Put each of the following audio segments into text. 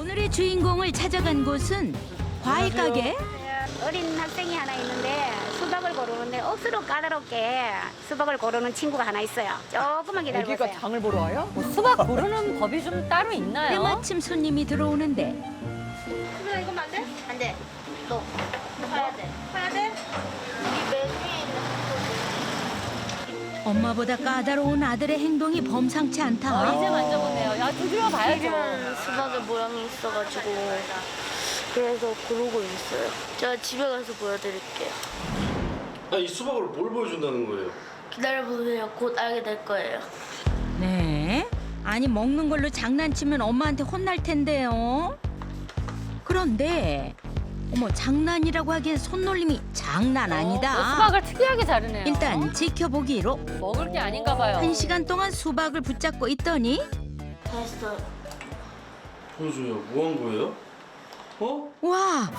오늘의 주인공을 찾아간 곳은 과일 가게. 어린 학생이 하나 있는데 수박을 고르는데 억수로 까다롭게 수박을 고르는 친구가 하나 있어요. 조금만 기다려보세요. 애기가 장을 보러 와요? 뭐 수박 고르는 법이 좀 따로 있나요? 때마침 손님이 들어오는데 엄마보다 까다로운 아들의 행동이 범상치 아, 않다. 이제 만져보네요. 야, 두드려 봐야죠. 수박의 모양이 있어가지고 그래서 고르고 있어요. 제가 집에 가서 보여드릴게요. 아, 이 수박을 뭘 보여준다는 거예요? 기다려보세요. 곧 알게 될 거예요. 네. 아니 먹는 걸로 장난치면 엄마한테 혼날 텐데요. 그런데 어머 장난이라고 하기엔 손놀림이 장난 어, 아니다. 수박을 특이하게 자르네요. 일단 지켜보기로 먹을 게 아닌가 봐요. 한 시간 동안 수박을 붙잡고 있더니 다 했어요. 보여줘요. 뭐 한 거예요? 어? 와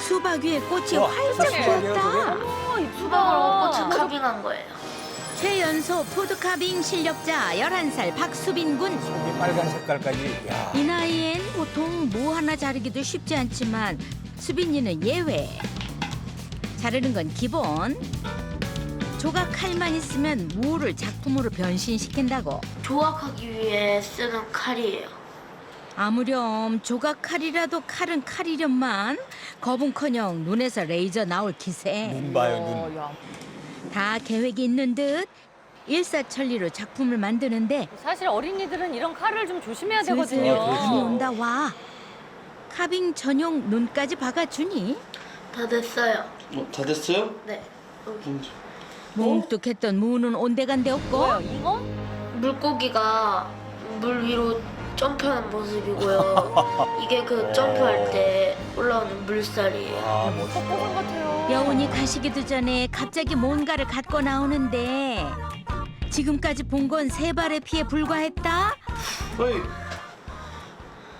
수박 위에 꽃이 우와, 활짝 수박이에요, 피었다. 어, 이쁘다. 수박으로 꽃을 카빙한 거예요. 최연소 푸드카빙 실력자 11살 박수빈 군. 이 빨간 색깔까지. 야. 이 나이엔 보통 뭐 하나 자르기도 쉽지 않지만 수빈이는 예외. 자르는 건 기본. 조각 칼만 있으면 무를 작품으로 변신시킨다고. 조각하기 위해 쓰는 칼이에요. 아무렴 조각 칼이라도 칼은 칼이련만 겁은커녕 눈에서 레이저 나올 기세. 눈 봐요, 어, 눈. 야. 다 계획이 있는 듯 일사천리로 작품을 만드는데 사실 어린이들은 이런 칼을 좀 조심해야 슬슬 되거든요. 어, 감이 온다 와. 카빙 전용 눈까지 박아주니 다 됐어요. 어, 다 됐어요? 네. 음, 뭉뚝했던 무는 온데간데 없고? 잉어? 물고기가 물 위로 점프하는 모습이고요. 이게 그 점프할 때 올라오는 물살이에요. 와, 멋있다. 같아요. 여운이 가시기도 전에 갑자기 뭔가를 갖고 나오는데 지금까지 본 건 세 발의 피에 불과했다. 아니,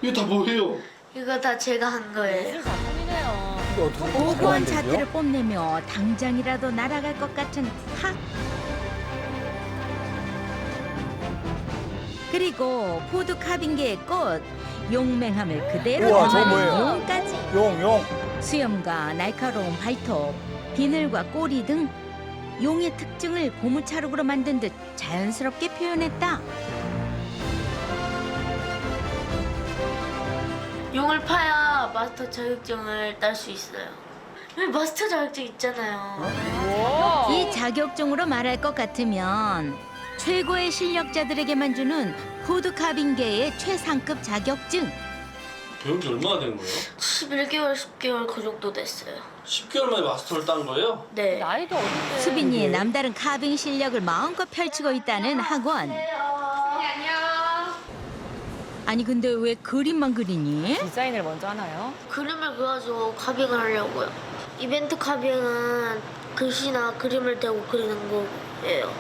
이거 다 뭐예요? 이거 다 제가 한 거예요. 예술 작품이네요. 이거 어떻게 이렇게 고고한 만들죠? 자태를 뽐내며 당장이라도 날아갈 것 같은 학. 그리고 포드 카빙계의 꽃 용맹함을 그대로 우와, 저거 담아낸? 용까지 용, 용. 수염과 날카로운 발톱, 비늘과 꼬리 등 용의 특징을 고무차룩으로 만든 듯 자연스럽게 표현했다. 용을 파야 마스터 자격증을 딸 수 있어요. 여기 마스터 자격증 있잖아요. 이 자격증으로 말할 것 같으면 최고의 실력자들에게만 주는 푸드 카빙계의 최상급 자격증. 배운 지 얼마나 된 거예요? 11개월, 10개월 그 정도 됐어요. 10개월 만에 마스터를 딴 거예요? 네. 나이도 어린데. 수빈이의 남다른 카빙 실력을 마음껏 펼치고 있다는 학원. 아니 근데 왜 그림만 그리니? 디자인을 먼저 하나요? 그림을 그려가지고 카빙을 하려고요. 이벤트 카빙은 글씨나 그림을 대고 그리는 거예요.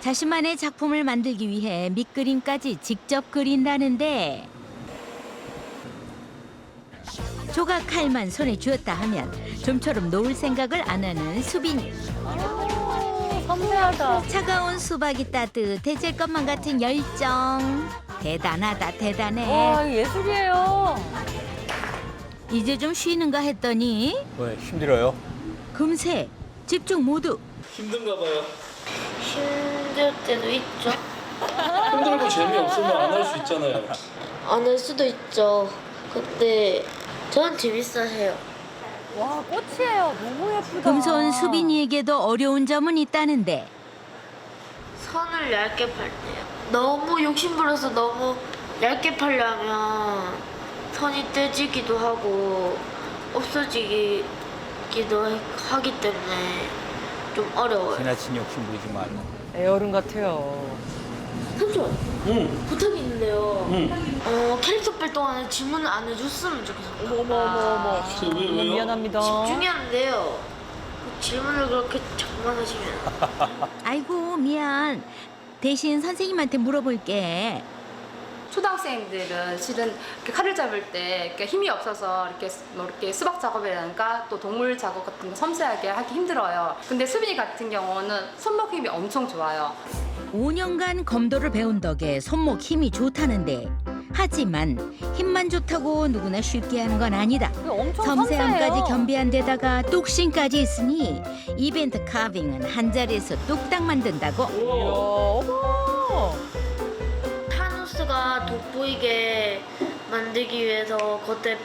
자신만의 작품을 만들기 위해 밑그림까지 직접 그린다는데 조각 칼만 손에 쥐었다 하면 좀처럼 놓을 생각을 안 하는 수빈이 오, 섬세하다. 차가운 수박이 따뜻해질 것만 같은 열정 대단하다 대단해 와, 이거 예술이에요. 이제 좀 쉬는가 했더니 왜 힘들어요? 금세 집중 모두 힘든가 봐요. 힘들 때도 있죠. 힘들고 재미없으면 안 할 수 있잖아요. 안 할 수도 있죠. 근데 저는 재밌어 해요. 와, 꽃이에요. 너무 예쁘다. 금손 수빈이에게도 어려운 점은 있다는데 선을 얇게 팔 때요. 너무 욕심부려서 너무 얇게 팔려면 선이 떼지기도 하고 없어지기도 하기 때문에 좀 어려워요. 지나친 욕심 부리지 말고. 애어른 같아요. 삼촌 응, 부탁이 있는데요. 응. 어 캐릭터 뺄 동안에 질문을 안 해줬으면 좋겠어요. 어머 어머 어머 어머. 저 왜, 너무 왜요? 미안합니다. 집중하는데요. 질문을 그렇게 자꾸만 하시면 아이고 미안 대신 선생님한테 물어볼게 초등학생들은 실은 이렇게 칼을 잡을 때 이렇게 힘이 없어서 이렇게, 수- 뭐 이렇게 수박 작업이라든가 또 동물 작업 같은 거 섬세하게 하기 힘들어요. 근데 수빈이 같은 경우는 손목 힘이 엄청 좋아요. 5년간 검도를 배운 덕에 손목 힘이 좋다는데 하지만 힘만 좋다고 누구나 쉽게 하는 건 아니다. 엄청 섬세함까지 섬세해요. 겸비한 데다가 뚝심까지 있으니 이벤트 카빙은 한 자리에서 뚝딱 만든다고. 이야, 어머. 타노스가 돋보이게 만들기 위해서 겉에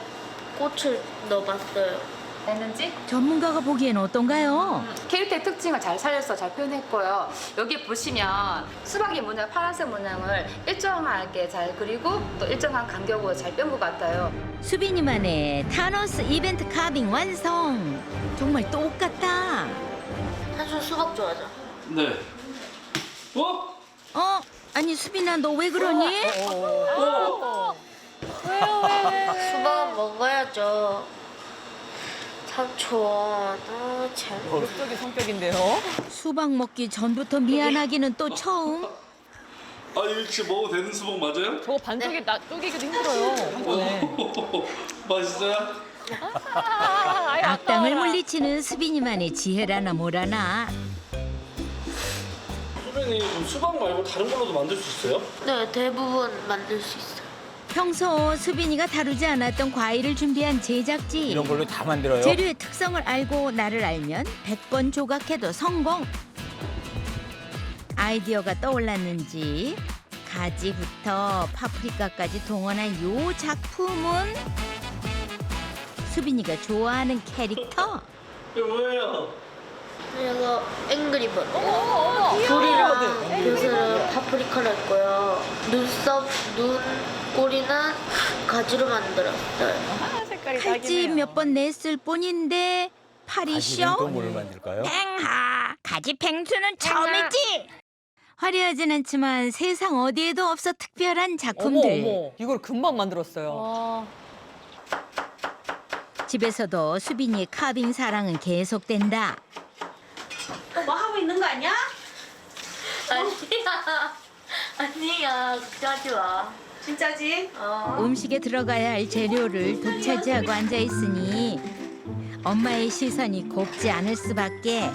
꽃을 넣어봤어요. 됐는지 전문가가 보기엔 어떤가요? 캐릭터의 특징을 잘 살려서 잘 표현했고요. 여기 보시면 수박의 문양, 파란색 문양을 일정하게 잘 그리고 또 일정한 간격으로 잘 뺀 것 같아요. 수빈이만의 타노스 이벤트 카빙 완성. 정말 똑같다. 사실 수박 좋아하죠. 네. 어? 어? 아니 수빈아 너 왜 그러니? 어? 왜요, 왜, 왜, 왜? 수박은 먹어야죠. 삼촌, 아, 잘 먹. 목적이 성격인데요. 수박 먹기 전부터 미안하기는 또 처음. 아 이거 진짜 먹어도 되는 수박 맞아요? 저거 반쪽에 나 쪼개기도 힘들어요. 한 번에. 맛있어요? 아, 아예 악당을 아까워라. 물리치는 수빈이만의 지혜라나 뭐라나. 그럼 수박 말고 다른 걸로도 만들 수 있어요? 네, 대부분 만들 수 있어요. 평소 수빈이가 다루지 않았던 과일을 준비한 제작진. 이런 걸로 다 만들어요? 재료의 특성을 알고 나를 알면 100번 조각해도 성공. 아이디어가 떠올랐는지 가지부터 파프리카까지 동원한 요 작품은 수빈이가 좋아하는 캐릭터. 이거 뭐예요? 앵그리버드. 어머, 어머. 불이랑 벼슬은 파프리카를 했고요. 눈썹, 눈, 꼬리는 가지로 만들었어요. 아, 색깔이 딱이네요. 몇 번 냈을 뿐인데 팔이 또 쇼. 뭘 만들까요? 팽하 가지 팽수는 처음이지. 화려하진 않지만 세상 어디에도 없어 특별한 어머, 작품들. 어머. 이걸 금방 만들었어요. 어, 집에서도 수빈이의 카빙 사랑은 계속된다. 뭐 하고 있는 거? 아니야. 아니야. 걱정하지 마. 진짜지? 어. 음식에 들어가야 할 재료를 독차지하고 앉아 있으니 엄마의 시선이 곱지 않을 수밖에.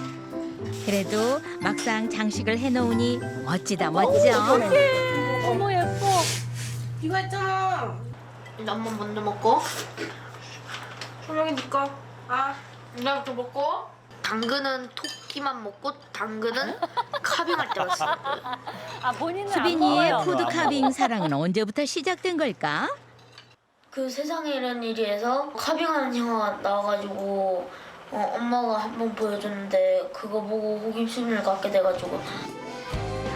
그래도 막상 장식을 해놓으니 멋지다 멋져. 어머, 예뻐. 이거 했잖아. 엄마 먼저 먹고. 소영이 네 거. 아. 나부터 먹고. 당근은 토끼만 먹고 당근은 카빙할 때만 쓰는 거예요. 아, 본인은 안 수빈이의 먹어요. 푸드 카빙 사랑은 언제부터 시작된 걸까? 그 세상에 이런 일이에서 카빙하는 영화가 나와가지고 어, 엄마가 한 번 보여줬는데 그거 보고 호기심을 갖게 돼가지고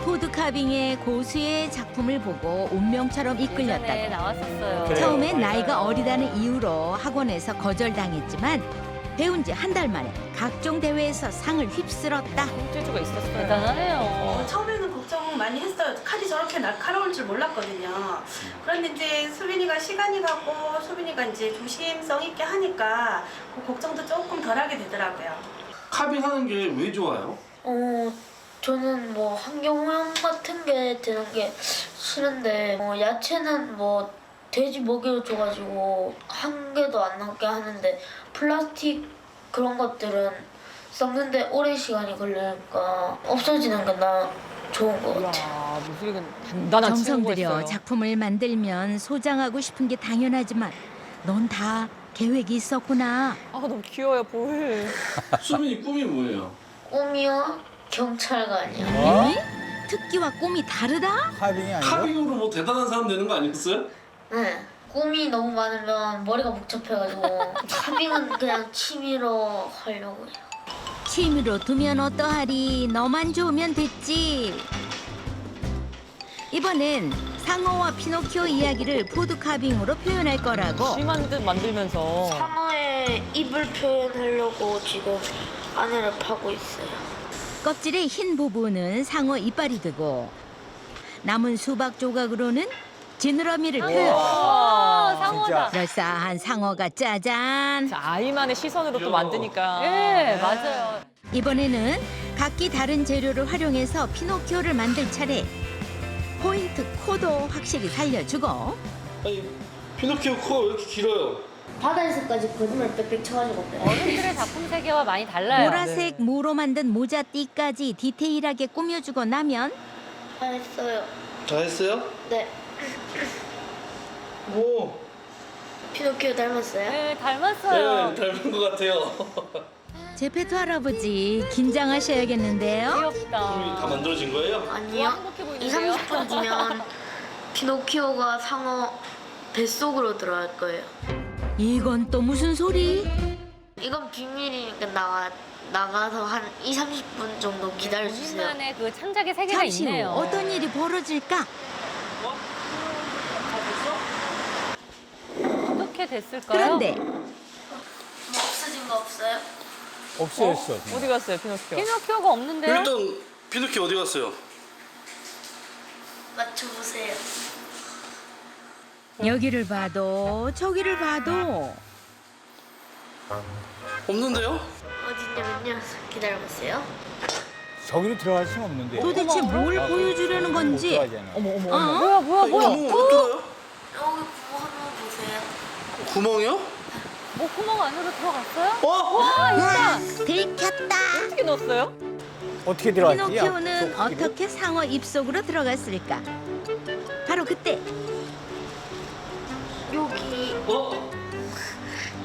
푸드 카빙의 고수의 작품을 보고 운명처럼 예전에 이끌렸다고. 나왔었어요. 처음엔. 나이가 어리다는 이유로 학원에서 거절당했지만 배운 지 한 달 만에 각종 대회에서 상을 휩쓸었다. 손재주가 있었어요. 대단하네요. 처음에는 걱정 많이 했어요. 칼이 저렇게 날카로울 줄 몰랐거든요. 그런데 이제 수빈이가 시간이 가고 수빈이가 이제 조심성 있게 하니까 그 걱정도 조금 덜하게 되더라고요. 카빙 하는 게 왜 좋아요? 어 저는 뭐 환경오염 같은 게 되는 게 싫은데 어, 야채는 뭐 돼지 먹이로 줘가지고 한 개도 안 남게 하는데 플라스틱 그런 것들은 썩는데 오랜 시간이 걸리니까 없어지는 게 나 좋은 것 같아요. 이야, 무술이는 단단한 정성 친구가 들여 있어요. 작품을 만들면 소장하고 싶은 게 당연하지만 넌 다 계획이 있었구나. 아, 너무 귀여워요, 볼. 수빈이 꿈이 뭐예요? 꿈이요? 경찰관이요. 어? 이? 특기와 꿈이 다르다? 카빙이 아니고? 카빙으로 뭐 대단한 사람 되는 거 아니었어요? 네. 꿈이 너무 많으면 머리가 복잡해가지고 카빙은 그냥 취미로 하려고 해요. 취미로 두면 어떠하리? 너만 좋으면 됐지. 이번엔 상어와 피노키오 이야기를 푸드 카빙으로 표현할 거라고. 심한 듯 만들면서. 상어의 입을 표현하려고 지금 안에를 파고 있어요. 껍질의 흰 부분은 상어 이빨이 되고 남은 수박 조각으로는 지느러미를 표현. 아, 상어다. 그럴싸한 상어가 짜잔. 자, 아이만의 시선으로 또. 만드니까. 네, 맞아요. 이번에는 각기 다른 재료를 활용해서 피노키오를 만들 차례. 포인트 코도 확실히 살려주고 아니 피노키오 코가 왜 이렇게 길어요? 바다에서까지 거짓말 빽빽 쳐가지고 그래요. 어른들의 작품 세계와 많이 달라요. 보라색 무로 만든 모자띠까지 디테일하게 꾸며주고 나면 다 했어요. 다 했어요? 네. 오, 피노키오 닮았어요? 네, 닮았어요. 네, 닮은 것 같아요. 제페토 할아버지 긴장하셔야겠는데요. 귀엽다. 다 만들어진 거예요? 아니요. 행복해 2, 보이는데요? 30분 뒤면 피노키오가 상어 뱃속으로 들어갈 거예요. 이건 또 무슨 소리? 이건 비밀이니까 나가 나가서 한 2, 30분 정도 기다려주세요. 본인만의 그 창작의 세계가 잠시 후 있네요. 어떤 일이 벌어질까? 어떻게 됐을까요? 그런데 뭐 없어진 거 없어요? 없어졌어. 어디 갔어요, 피노키오? 피노키오가 없는데요? 일단 피노키 어디 갔어요? 맞춰보세요. 여기를 봐도 저기를 봐도 없는데요? 어디냐면요. 기다려보세요. 저기로 들어갈 수는 없는데. 도대체 뭘 아, 보여주려는 못 건지. 어머, 어머, 어? 어머. 뭐야, 뭐야, 뭐야. 구멍 못 뚫어요? 여기 구멍 한번 보세요. 구멍이요? 뭐 구멍 안으로 들어갔어요? 어? 들켰다. 어떻게 넣었어요? 어떻게 들어갔지? 피노키오는 야, 속기로? 어떻게 상어 입속으로 들어갔을까? 바로 그때 여기 어?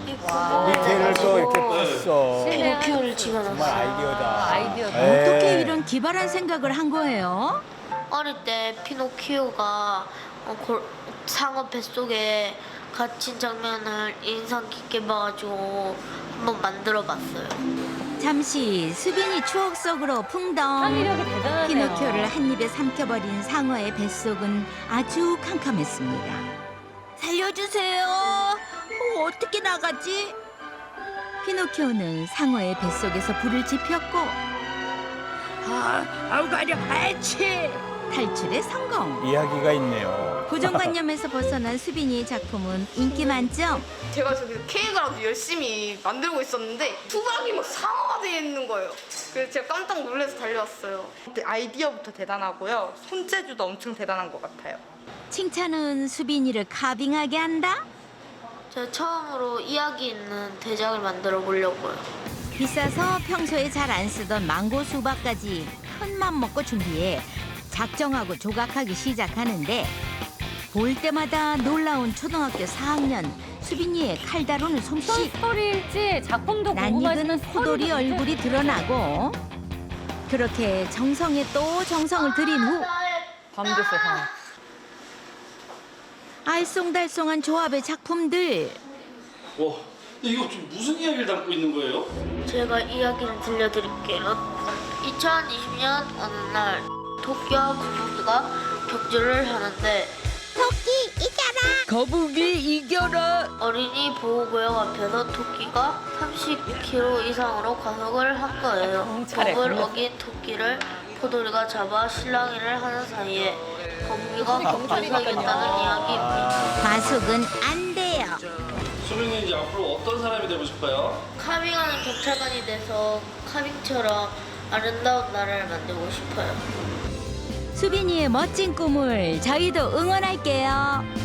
이 구멍 밑에를 또 이렇게 네. 팠어. 피노키오를 정말 집어넣었어요. 아이디어다. 아이디어다. 네. 어떻게 이런 기발한 생각을 한 거예요? 어릴 때 피노키오가 어, 골- 상어 뱃속에 갇힌 장면을 인상 깊게 봐가지고 한번 만들어봤어요. 잠시 수빈이 추억 속으로 풍덩 창의력이 대단하네요. 피노키오를 한 입에 삼켜버린 상어의 뱃속은 아주 캄캄했습니다. 살려주세요. 어, 어떻게 나가지? 피노키오는 상어의 뱃속에서 불을 지폈고 아, 아우 가려, 아치! 탈출에 성공. 이야기가 있네요. 고정관념에서 벗어난 수빈이의 작품은 인기 만점. 제가 저기 케이크라도 열심히 만들고 있었는데 수박이 막 상어가 되어 있는 거예요. 그래서 제가 깜짝 놀라서 달려왔어요. 아이디어부터 대단하고요. 손재주도 엄청 대단한 것 같아요. 칭찬은 수빈이를 카빙하게 한다. 제가 처음으로 이야기 있는 대작을 만들어 보려고요. 비싸서 평소에 잘 안 쓰던 망고 수박까지 큰 맘 먹고 준비해 작정하고 조각하기 시작하는데 볼 때마다 놀라운 초등학교 4학년 수빈이의 칼 다루는 어떤 솜씨 스토리일지 작품도 궁금하지만 낯익은 포돌이 스토리도 얼굴이 드러나고 그렇게 정성에 또 정성을 들인 후 밤 됐어요, 밤. 알쏭달쏭한 조합의 작품들 와, 근데 이거 좀 무슨 이야기를 담고 있는 거예요? 제가 이야기를 들려드릴게요. 2020년 어느 날 토끼와 거북이가 격주를 하는데 거북이 이겨라 어린이 보호구역 앞에서 토끼가 30km 이상으로 과속을 한 거예요. 경찰에 법을 걸렸어. 어긴 토끼를 포도리가 잡아 실랑이를 하는 사이에 거북이가 과속했다는 이야기입니다. 과속은 안 돼요 수빈이 이제 앞으로 어떤 사람이 되고 싶어요? 카빙하는 경찰관이 돼서 카빙처럼 아름다운 나라를 만들고 싶어요. 수빈이의 멋진 꿈을 저희도 응원할게요.